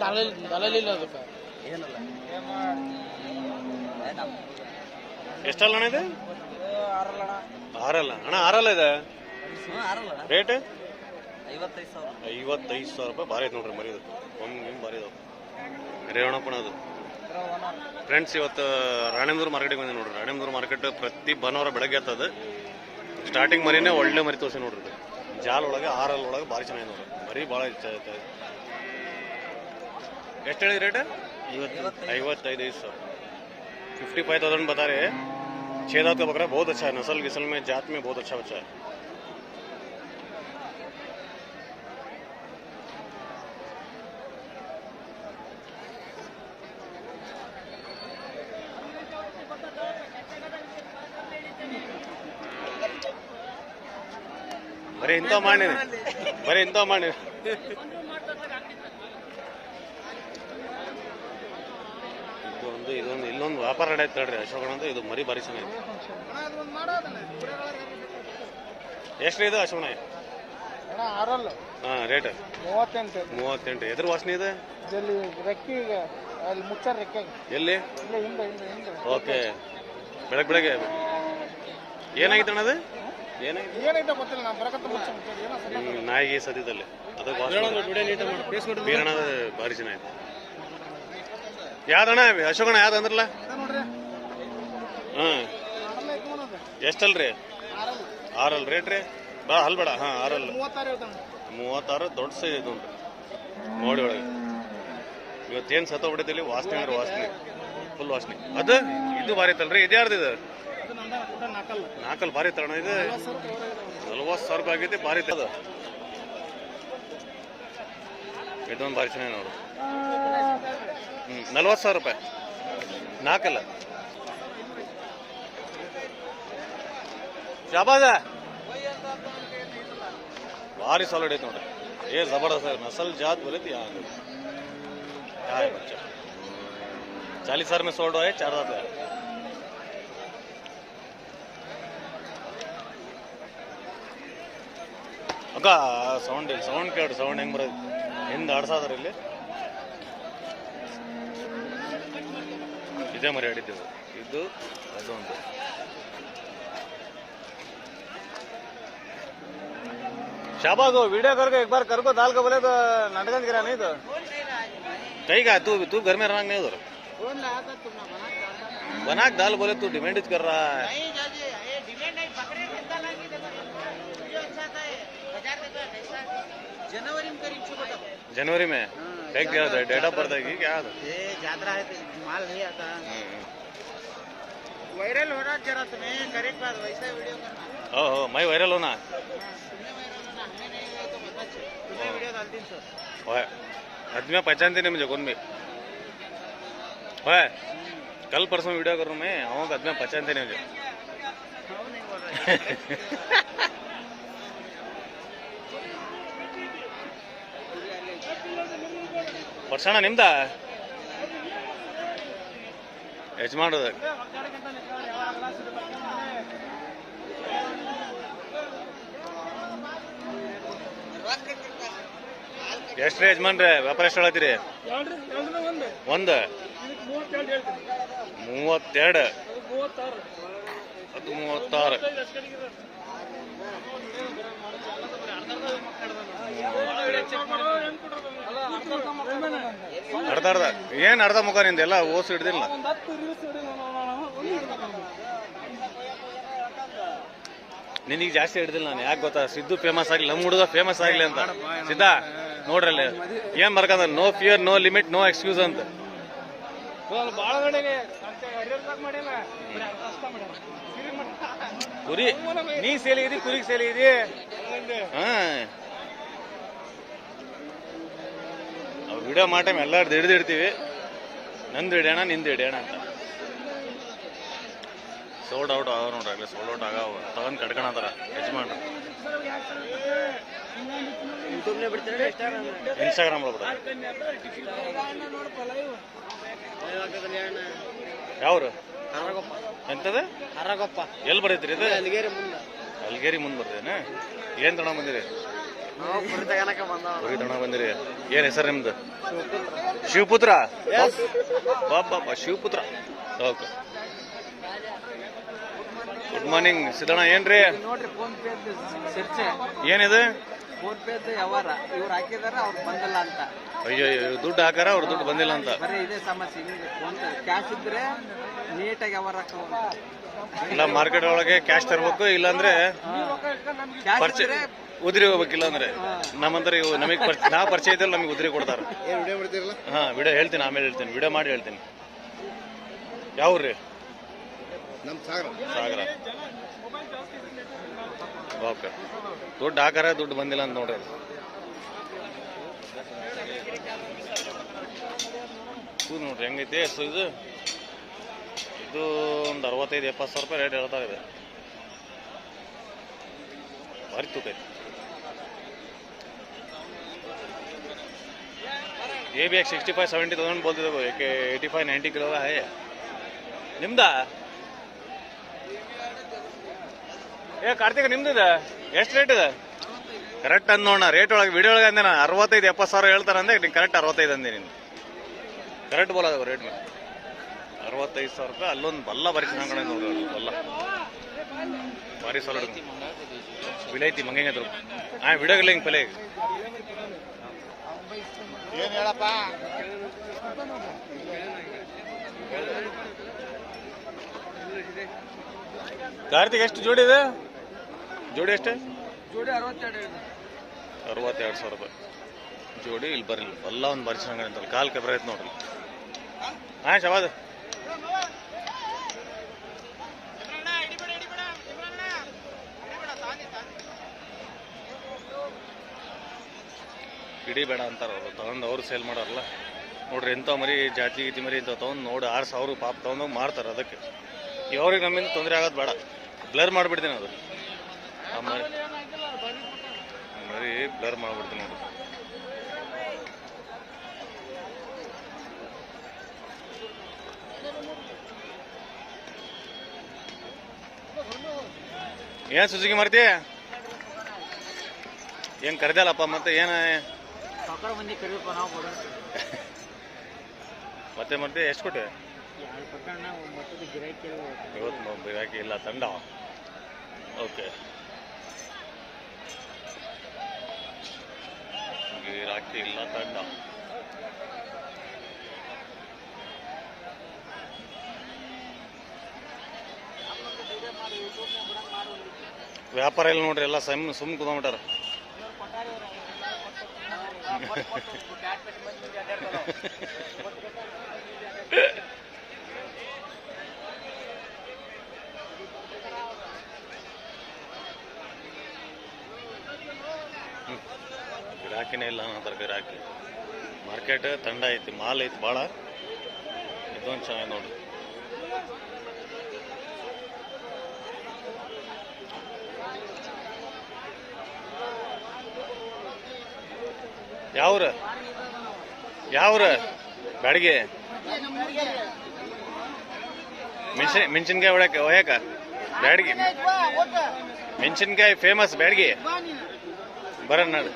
ದಲಾಲಿ ಇಲ್ಲ ಅದಕ್ಕೆ. ಏನಲ್ಲ. ಎಷ್ಟಲ್ಲ ಅಣ್ಣ ಇದೆ? ಆರಲ್ಲ ಅಣ್ಣ. ಆರಲ್ಲ. ಇದೆ? ಆರಲ್ಲ ರೇಟ್? ಐವತ್ತೈದು ಸಾವಿರ. ಐವತ್ತೈದು ಸಾವಿರ ರೂಪಾಯಿ. ಭಾರಿ ಐತೆ ನೋಡ್ರಿ ಮರಿದು ಒಮ್ಮೆ ನಿಮ್ ಭಾರಿ ಇದಾವೆ. ರೇವಣಪ್ಪನ ಅದು. ಫ್ರೆಂಡ್ಸ್ ಇವತ್ತು ರಾಣೇಂದ್ರ ಮಾರ್ಕೆಟಿಗೆ ಬಂದೆ ನೋಡ್ರಿ. ರಾಣೇಂದ್ರ ಮಾರ್ಕೆಟ್ ಪ್ರತಿ ಭಾನುವಾರ ಬೆಳಗ್ಗೆ ಆಗ್ತದೆ ಸ್ಟಾರ್ಟಿಂಗ್ ಮರಿನೇ ಒಳ್ಳೆ ಮರಿ ತೋರಿಸಿ ನೋಡ್ರಿ ಇದು. ಜಾಲ್ ಒಳಗೆ ಆರಲ್ ಒಳಗೆ ಭಾರಿ ಚೆನ್ನಾಗಿ ನೋಡ್ರಿ. ಮರಿ ಭಾಳ ಇಷ್ಟ ಆಯ್ತು. ಎಷ್ಟು ಹೇಳಿದ್ರಿ ರೇಟ್ ಐವತ್ತೈದು ಐದು ಸಾವಿರ फिफ्टी फाइव थाउजेंड बता रहे हैं छः दांत का बकरा बहुत अच्छा है नस्ल गिसल में जात में बहुत अच्छा बच्चा है ಬರೀ ಇಂಥ ಮಾಡಿ ಬರೀ ಇಂಥ ಮಾಡಿ ವ್ಯಾಪಾರ ನಡೆಯುತ್ತೆ ನೋಡ್ರಿ ಅಂತ ಇದು ಮರಿ ಬಾರಿ ಸಮಯ ಎಷ್ಟು ಇದು ಅಶೋಕಣ ಅಣ್ಣ? ಆರಲ್ಲ. ಹಾಂ ರೇಟ್? ಮೂವತ್ತೆಂಟು ಮೂವತ್ತೆಂಟು. ಎದ್ರ ವಾಸನೆ ಇದೆ? ಎಲ್ಲಿ? ಇಲ್ಲೇ ಹಿಂದೆ ಹಿಂದೆ ಹಿಂದೆ. ಓಕೆ. ಬೆಳಗ್ಗೆ. ಬೆಳಗ್ಗೆ ಏನಾಗಿತ್ತು ಅಣ್ಣದು ಏನಾಗಿತ್ತು ನಾಯಿಗೆ ಸದ್ಯದಲ್ಲಿ. ಅದಕ್ಕೆ ಬೀರಣ ಭಾರಿ ಚೆನ್ನಾಗಿದೆ ಯಾವ್ದಣ್ಣ? ಅಶೋಕಣ್ಣ ಯಾವ್ದು ಅಂದ್ರಲ್ಲ? ಹಾಂ ಎಷ್ಟಲ್ರಿ? ಆರಲ್ ರೇಟ್ ರೀ? ಬಾ ಹಲ್ಬೇಡ ಹಾಂ ಆರಲ್. ಮೂವತ್ತಾರು ದೊಡ್ಡ ಸೈಜ್ ಇದು ನೋಡಿ ಒಳಗೆ. ಇವತ್ತೇನು ಸತ್ತ ಬಿಡೈತಿಲ್ಲಿ ವಾಸನೆ ಅಂದ್ರೆ ವಾಸನೆ. ಫುಲ್ ವಾಸನೆ. ಅದು? ಇದು ಭಾರಿ ಐತಲ್ರಿ. ಇದು ಯಾರ್ದು ಇದು? ಬಾರಿ ನಾಲ್ಕಲ್ಲ ಭಾರಿ ತರಣ ಇದು? ನಲ್ವತ್ತು ಸಾವಿರ ರೂಪಾಯಿ ಆಗೈತಿ ಭಾರಿ ಅದು. ಇದೊಂದು ಭಾರಿ ಚೆನ್ನಾಗಿ ನೋಡು. ಹ್ಞೂ ನಲ್ವತ್ತು ಸಾವಿರ ರೂಪಾಯಿ. ನಾಲ್ಕಲ್ಲ? ಶಾಬಾದ ಭಾರಿ ಸಾಲಡ್ ಐತೆ ನೋಡ್ರಿ. ಏ, ಜಬರ್ದಸ್ತ್ ನಸಲ್ ಜಾತ್ ಬರೀತಿ ಯಾರು? ಯಾರು ಬಚ್ಚ चालीस हजार में सोल्ड है चार हजार ಅಕ್ಕ ಸೌಂಡ್ ಇಲ್ಲ ಸೌಂಡ್ ಕೇಳ್ರಿ ಸೌಂಡ್ ಹೆಂಗೆ ಬರೋದು ಹಿಂದೆ ಆಡ್ಸಾದ್ರಿ ಇಲ್ಲಿ ಇದೇ ಮರಿ ಆಡಿದ್ದು ಇದು ಅದೊಂದು शाबाश हो वीडियो करके एक बार कर को दाल का बोले तो नाटक गिरा नहीं तो कहीं का तू तू घर में रहना नहीं उधर ಫೋನ್ आता तुम्हाला बना बना के दाल बोले तू डिमांड कर रहा है नहीं जाजे ये डिमांड नहीं पकड़े कितना लगी देखो वीडियो अच्छा था ये बाजार में तो ऐसा जनवरी में फेंक दिया था डेटा पड़ता है क्या ये जातरा है तो माल नहीं आता। वायरल हो रहा जरा तुम्हें करेक्ट बात वैसे वीडियो करना। हो मैं वायरल होना। हाँ, तो हाँ। आदमी पहचानते नहीं मुझे कौन में है कल परसों वीडियो करूँ मैं आऊँगा आदमी पहचानते नहीं मुझे। हाँ, ವರ್ಷಣ ನಿಮ್ದ? ಯಜಮಾನ್ರದ. ಎಷ್ಟ್ರಿ ಯಜಮಾನ್ರೆ? ವ್ಯಾಪಾರ ಎಷ್ಟು ಹೇಳತ್ತೀರಿ ಒಂದು. ಮೂವತ್ತೆರಡು ಅದು ಮೂವತ್ತಾರು. ಅರ್ಧ ಅರ್ಧ. ಏನ್ ಅರ್ಧ ಮುಖ ನಿಂದ? ಎಲ್ಲ ಓಸು ಹಿಡ್ದಿಲ್ಲ. ನಿನಗೆ ಜಾಸ್ತಿ ಹಿಡ್ದಿಲ್ಲ ನಾನು. ಯಾಕೆ ಗೊತ್ತಾ? ಸಿದ್ದು ಫೇಮಸ್ ಆಗಲಿ ನಮ್ಮ ಹುಡುಗ ಫೇಮಸ್ ಆಗಲಿ ಅಂತ. ಸಿದ್ಧ ನೋಡ್ರಲ್ಲಿ. ಏನ್ ಬರ್ಕಂದ no fear no limit no excuse ಅಂತ. ಕುರಿ ನೀ ಸೇಲಿ ಇದೀ ಕುರಿಗೆ ಸೇಲಿ ಇದಿ ಹಾ. ವಿಡಿಯೋ ಮಾಡೋ ಟೈಮ್ ಎಲ್ಲಾರ್ದು ಹಿಡಿದು ಇಡ್ತೀವಿ. ನಂದು ಹಿಡಿಯೋಣ ನಿಂದು ಹಿಡಿಯೋಣ ಅಂತ. ಸೋಲ್ಡ್ ಔಟ್ ಆಗ ನೋಡ್ರಿ ಸೋಲ್ಡ್ ಔಟ್ ಆಗ ತಗೊಂಡ್ ಕಟ್ಕೊಂಡ್ರ ಯಜಮಾನ್ರು. ಇನ್ಸ್ಟಾಗ್ರಾಮ್ ಯಾವ್ರು? ಎಂತದ? ಎಲ್ಲಿ ಬರೈತ್ರಿ ಇದು? ಅಲ್ಗೇರಿ ಮುಂದೆ. ಬರ್ತೇನೆ ಏನ್ ತಗೊಂಡ್ ಬಂದಿರಿ? ಕುರಿ ತಗೊಂಡ ಬಂದಿರಿ. ಏನ್ ಹೆಸರು ನಿಮ್ದು? Shivaputra? Baba Shivaputra. Okay. Good morning Siddanna ಏನ್ರಿ? ನೋಡ್ರಿ ಫೋನ್ ಪೇ ಚರ್ಚೆ. ಏನಿದೆ? ಫೋನ್ ಪೇ ವ್ಯವಹಾರ ಇವ್ರು ಹಾಕಿದಾರ ಅವ್ರು ಬಂದಿಲ್ಲ ಅಂತ. ಅಯ್ಯೋ ದುಡ್ಡು ಹಾಕಾರ ಅವ್ರ ದುಡ್ಡು ಬಂದಿಲ್ಲ ಅಂತ. ಬರೀ ಇದೇ ಸಮಸ್ಯೆ ಫೋನ್ ಕ್ಯಾಶ್ ಇದ್ರೆ ನೀಟಾಗಿ ವ್ಯವಹಾರ ಇಲ್ಲ ಮಾರ್ಕೆಟ್ ಒಳಗೆ ಕ್ಯಾಶ್ ತರಬೇಕು ಇಲ್ಲಾಂದ್ರೆ ಪರಿಚಯ ಪರ್ಚೆ ಉದ್ರಿ ಹೋಗ್ಬೇಕಿಲ್ಲ ಅಂದ್ರೆ ನಮ್ಮಂದ್ರೆ ಇವು ನಮಗೆ ನಾ ಪರಿಚಯ ಇದ್ದಲ್ಲಿ ನಮಗೆ ಉದ್ರಿ ಕೊಡ್ತಾರೆ. ಹಾ ವಿಡಿಯೋ ಹೇಳ್ತೀನಿ ಆಮೇಲೆ ಹೇಳ್ತೀನಿ ವಿಡಿಯೋ ಮಾಡಿ ಹೇಳ್ತೀನಿ. ಯಾವ್ರಿ ನಮ್ಮ ಸಾಗರ. ಸಾಗರ. ಓಕೆ. ದುಡ್ಡು ಹಾಕಾರ ದುಡ್ಡು ಬಂದಿಲ್ಲ ಅಂತ ನೋಡ್ರಿ. ನೋಡ್ರಿ ಹೆಂಗೈತೆ? ಇದು? ಇದು ಒಂದು ಅರವತ್ತೈದು, ಎಪ್ಪತ್ತು ಸಾವಿರ ರೂಪಾಯಿ ರೇಟ್ ಇರ್ತಾ ಇದೆ. ಭಾರಿ ತೂಕ ಐತಿ. ಎ ಬಿ ಎಕ್ ಸಿಕ್ಸ್ಟಿ ಫೈವ್ ಸೆವೆಂಟಿ ತೌಸಂಡ್ ಬೋಲ್ತಿದ್ದವು ಏಕೆ ಏಯ್ಟಿ ಫೈವ್ ನೈಂಟಿ ಕಿಲೋ ಹೇ. ನಿಮ್ದ? ಏ, ಕಾರ್ತಿಕ್, ನಿಮ್ದಿದೆ? ಎಷ್ಟು ರೇಟ್ ಇದೆ? ಕರೆಕ್ಟ್ ಅಂದ್ ನೋಡೋಣ ರೇಟ್ ಒಳಗೆ ವಿಡಿಯೋ ಒಳಗೆ ಅಂದೆ ನಾನು, ಅರವತ್ತೈದು, ಎಪ್ಪತ್ತು ಸಾವಿರ ಹೇಳ್ತಾರೆ ನೀನು ಕರೆಕ್ಟ್ ಅರವತ್ತೈದು ಅಂದೆ ನೀನು. ಕರೆಕ್ಟ್ ಬೋಲೋದು ರೇಟ್ ಮೇಲೆ. ಅರವತ್ತೈದು ಸಾವಿರ ರೂಪಾಯಿ ಅಲ್ಲೊಂದು ಬಲ್ಲ ಬರೀ ಚೆನ್ನಾಗಿ ನೋಡಿ ಬಲ್ಲ. ಭಾರಿ ಸಾಲ ವಿಲೈತಿ ಮಂಗಂಗೆ ಹಾಂ ವಿಡಿಯೋಗಿಲ್ಲ ಹಿಂಗೆ ಪಲೆ. ಏನು ಹೇಳಪ್ಪ? ಕಾರ್ತಿಕ್ ಎಷ್ಟು ಜೋಡಿ ಇದೆ? ಜೋಡಿ ಎಷ್ಟು? ಜೋಡಿ ಅರವತ್ತೆರಡು ಸಾವಿರ ರೂಪಾಯಿ. ಜೋಡಿ ಇಲ್ಲಿ ಬರಲಿ. ಎಲ್ಲ ಒಂದು ಬಾರಿ ಚೆನ್ನಾಗಿ ಅಂತಲ್ಲ ಕಾಲು ಕೆಬ್ರ ಐತೆ ನೋಡ್ರಿ. ಹಾಂ ಶವಾದ ಇಡೀ ಬೇಡ ಅಂತಾರೆ ಅವರು. ತಗೊಂಡು ಅವರು ಸೇಲ್ ಮಾಡೋರಲ್ಲ. ನೋಡ್ರಿ ಎಂಥ ಮರಿ ಜಾತಿ ಗೀತಿ ಮರಿ ಇಂಥ ತೊಗೊಂಡು ನೋಡಿ ಆರು ಸಾವಿರ ಪಾಪ ತೊಗೊಂಡೋಗಿ ಮಾಡ್ತಾರೆ ಅದಕ್ಕೆ. ಅವ್ರಿಗೆ ನಮ್ಮಿಂದ ತೊಂದರೆ ಆಗೋದು ಬೇಡ. ಬ್ಲರ್ ಮಾಡಿಬಿಡ್ತೀನಿ ಅದು. ಮರಿ ಬ್ಲರ್ ಮಾಡಿಬಿಡ್ತೀನಿ ನೋಡಿ ಏನ್ ಸುಜುಕಿ ಮಾಡ್ತಿ ಏನ್ ಕರೆದಲ್ಲಪ್ಪ ಮತ್ತೆ ಏನ? ಮತ್ತೆ ಮತ್ತೆ ಎಷ್ಟು ಕೊಟ್ಟೆ? ಇವತ್ತು ಗಿರಾಕಿ ಇಲ್ಲ ತಂಡ. ಓಕೆ. ಗಿರಾಕಿ ಇಲ್ಲ ತಂಡ. ವ್ಯಾಪಾರ ಇಲ್ಲ ನೋಡ್ರಿ, ಎಲ್ಲ ಸಮ್ ಸುಮ್ ಕುತ್ಕೊಂಡ್ಬಿಟ್ಟಾರ. ಗಿರಾಕಿನೇ ಇಲ್ಲ ಅನ್ನೋದ್ರ ಗಿರಾಕಿ ಮಾರ್ಕೆಟ್ ತಂಡ ಐತಿ, ಮಾಲ್ ಐತಿ, ಭಾಳ. ಇದೊಂದು ಚೆನ್ನಾಗಿ ನೋಡ್ರಿ. ಯಾವ್ರ? ಯಾವ್ರ? ಬ್ಯಾಡಿಗೆ? ಮೆಣಸಿನ ಮೆಣಸಿನ್ಕಾಯಿ ಹೊಡ್ಯಾಕ ಒಯ್ಯಾಕ ಬ್ಯಾಡಿಗೆ? ಮೆಣಸಿನ್ಕಾಯಿ ಫೇಮಸ್ ಬ್ಯಾಡಿಗೆ? ಬರೋಣ ನಾಡು.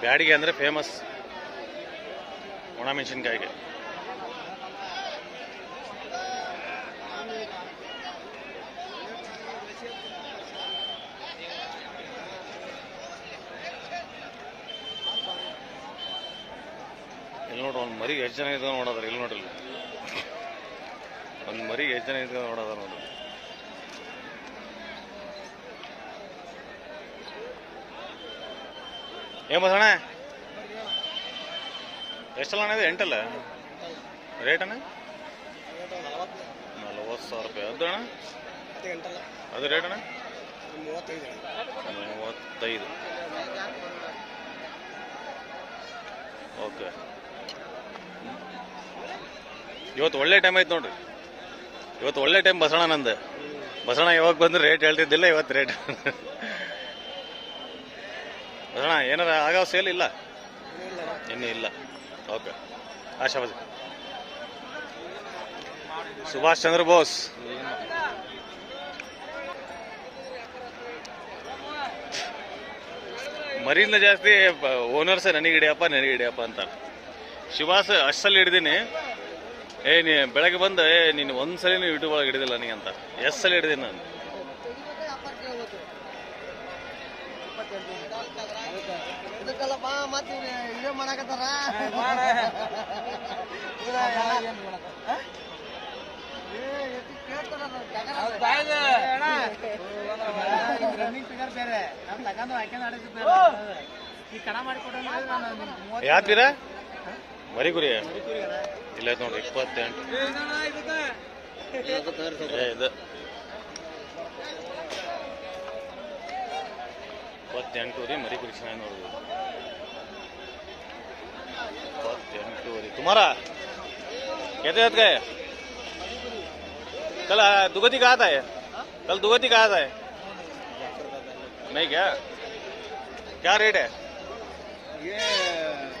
ಬ್ಯಾಡಿಗೆ ಅಂದ್ರೆ ಫೇಮಸ್ ಒಣ ಮೆಣಸಿನ್ಕಾಯಿಗೆ ನೋಡ್ರಿ ಒಂದು ಮರಿ ಎಷ್ಟು ಜನ ಇದ್ದಾವೆ ನೋಡೋದ್ರ ಇಲ್ಲಿ ನೋಡ್ರಿ. ಒಂದು ಮರಿ ಎಷ್ಟು ಜನ ಇದ್ದಾವೆ ನೋಡೋದ್ರ ನೋಡ್ರಿ ಏನ್ ಬಸಣ್ಣ ಎಷ್ಟಲ್ಲ ಅಣ್ಣ ಇದು? ಎಂಟಲ್ಲ? ರೇಟ್ ಅಣ್ಣ? ನಲವತ್ತು ಸಾವಿರ ರೂಪಾಯಿ. ಅದು ಅಣ್ಣ? ಅದು ರೇಟ್ ಅಣ್ಣ? ಮೂವತ್ತೈದು ಓಕೆ. ಇವತ್ತು ಒಳ್ಳೆ ಟೈಮ್ ಐತೆ ನೋಡ್ರಿ ಇವತ್ತು ಒಳ್ಳೆ ಟೈಮ್ ಬಸಣ ನಂದು. ಬಸಣ ಯಾವಾಗ ಬಂದ್ರೆ ರೇಟ್ ಹೇಳ್ತಿದ್ದಿಲ್ಲ, ಇವತ್ತು ರೇಟ್ ಬಸಣ ಏನಾರ ಆಗೋ ಸೇಲ್ ಇಲ್ಲ? ಇನ್ನೂ ಇಲ್ಲ. ಓಕೆ ಆಶಾವಾದಿ ಸುಭಾಷ್ ಚಂದ್ರ ಬೋಸ್. ಮರಿಂದ ಜಾಸ್ತಿ ಓನರ್ಸ್ ನನಗೆ ಹಿಡಿಯಪ್ಪ ನನಗೆ ಹಿಡಿಯಪ್ಪ ಅಂತಾರೆ ಶಿವಾಸ್ ಅಷ್ಟಲ್ಲಿ ಹಿಡ್ದೀನಿ. ಏ, ನೀ ಬೆಳಗ್ಗೆ ಬಂದು, ಏ, ನೀನು ಒಂದ್ಸಲಿನೂ ಯೂಟ್ಯೂಬ್ ಒಳಗೆ ಹಿಡಿದಿಲ್ಲ ನೀ ಅಂತ. ಎಸ್ ಸಲ ಹಿಡಿದೀನಿ ನಾನು? ಇದಕ್ಕಲ್ಲಪ್ಪ ಮತ್ತೆ ಇದೇ ಮಾಡಕತ್ತಾರ ರನ್ನಿಂಗ್ ಫಿಗರ್ ಬೇರೆ ನಮ್ ತಗೊಂಡು ಹಾಕ್ಯಂಡ್ ಆಡಿದ್ದು ಬೇರೆ ಈ ಕಣ ಮಾಡಿಕೊಡೋಣ ಯಾವ್ದು ಬೀರ ಮರಿ ಗುರಿ ಇಲ್ಲ ಐತ್ ನೋಡ್ರಿ ಇಪ್ಪತ್ತೆಂಟು ಏ ಇದು ಇಪ್ಪತ್ತೆಂಟು ರೀ ಮರಿ ಗುರಿ ಚೆನ್ನಾಗಿ ನೋಡುದು ಇಪ್ಪತ್ತೆಂಟು ರೀ ತುಮಾರ कहते हैं गए कल आ, दुगती कहा था ये? कल दुगती कहा था ये? नहीं क्या क्या रेट है ये तीस को दो बोल रही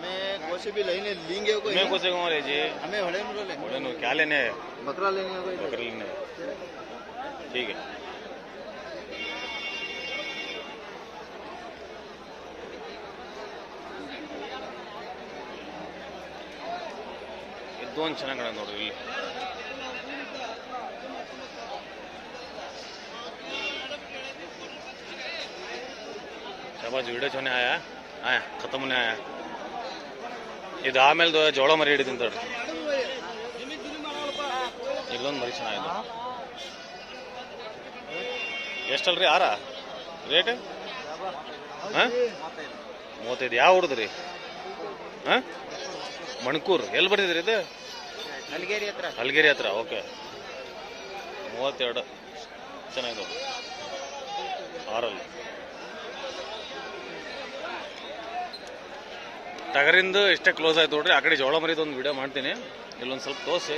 मैं कोई भी लेने लेंगे कोई तुम्हें कोसे को ले जी हमें हड़े मुरो ले बोले नु क्या लेने है बकरा लेने कोई बकरी लेने है ठीक है ಇದೊಂದು ಚೆನ್ನಾಗಿ ಕಾಣ ನೋಡ್ರಿ ಇಲ್ಲಿ ಶಾಬಾಜ್ ವಿಡಿಯೋ ಚೆನ್ನಾಗಿ ಆಯಾ ಆಯಾ ಖತಮ್ನೆ ಆಯಾ ಇದು ಆಮೇಲೆ ಜೋಳ ಮರಿ ಹಿಡಿದೀನಿ ತಡ್ರಿ ಇಲ್ಲೊಂದು ಮರಿ ಚೆನ್ನಾಗಿದೆ. ಎಷ್ಟಲ್ರಿ ಆರ? ರೇಟ್? ಹಾಂ? ಮೂವತ್ತೈದು. ಯಾವ ಹುಡುದ್ರಿ ಹಾಂ? ಮಣ್ಕೂರ್. ಎಲ್ಲಿ ಬರ್ತಿದ್ರಿ ಇದು? ಅಲ್ಗೇರಿ ಹತ್ರ. ಹಲ್ಗೇರಿ ಹತ್ರ. ಓಕೆ. ಮೂವತ್ತೆರಡು. ಚೆನ್ನಾಗಿದೆ. ಆರಲ್ಲಿ. ಟಗರಿಂದು ಇಷ್ಟೇ ಕ್ಲೋಸ್ ಆಯ್ತು ನೋಡ್ರಿ, ಆ ಕಡೆ ಜೋಳ ಮರಿದು ಒಂದು ವಿಡಿಯೋ ಮಾಡ್ತೀನಿ. ಇಲ್ಲೊಂದು ಸ್ವಲ್ಪ ತೋರಿಸಿ.